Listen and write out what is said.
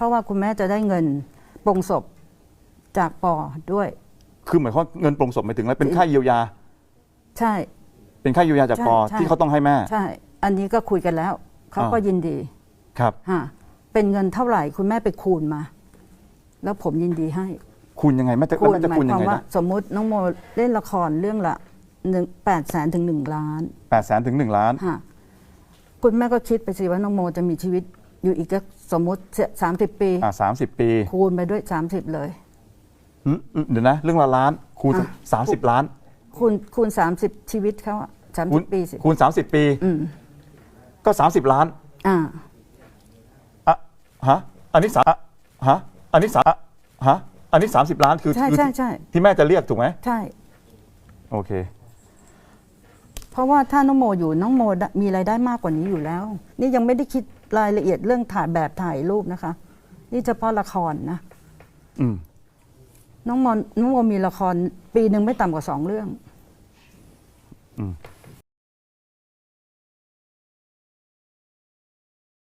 เพราะว่าคุณแม่จะได้เงินปรงศพจากปอด้วย คือหมายความว่าเงินปรงศพหมายถึงอะไรเป็นค่าเยียวยา ใช่ เป็นค่าเยียวยาจากใช่ปอใช่ ที่เขาต้องให้แม่ ใช่ อันนี้ก็คุยกันแล้วเขาก็อ่ายิยินดีครับ ฮะเป็นเงินเท่าไหร่คุณแม่ไปคูณมา แล้วผมยินดีให้ คุณยังไงแม่จะคูณแม่จะหมาคูยณคยัวางมไงว่านะสมมุติน้องโมเล่นละครเรื่องละหนึ่งแปดแสนถึงหนึ่งล้านแปดแสนถึงหนึ่งล้าน ฮะคุณแม่ก็คิดไปสิว่าน้องโมจะมีชีวิต อยู่อีกสักสมมุติสามสิบปีอ่าสามสิบปีคูณไปด้วยสามสิบเลยอืมอืมเดี๋ยวนะ เรื่องละล้านคูณอะสามสิบล้าน คูณคูณสามสิบชีวิตเขาอะสามคูสิณบปีสิคูณสามสิบปีอืมก็สามสิบล้าน อ่าอะฮะอันนี้สามอะฮะอันนี้สามอะฮะอันนี้สามสิบล้านคือใช่คือใช่ใช่ที่แม่จะเรียกถูกไหมใช่ โอเค เพราะว่าถ้าน้องโมอยู่น้องโมได้มีรายได้มากกว่านี้อยู่แล้ว นี่ยังไม่ได้คิดรายละเอียดเรื่องถ่ายแบบถ่ายรูปนะคะ นี่เฉพาะละครนะอืมน้องโมน้องโมมีละครปีหนึ่งไม่ต่ำกว่าสองเรื่องอืม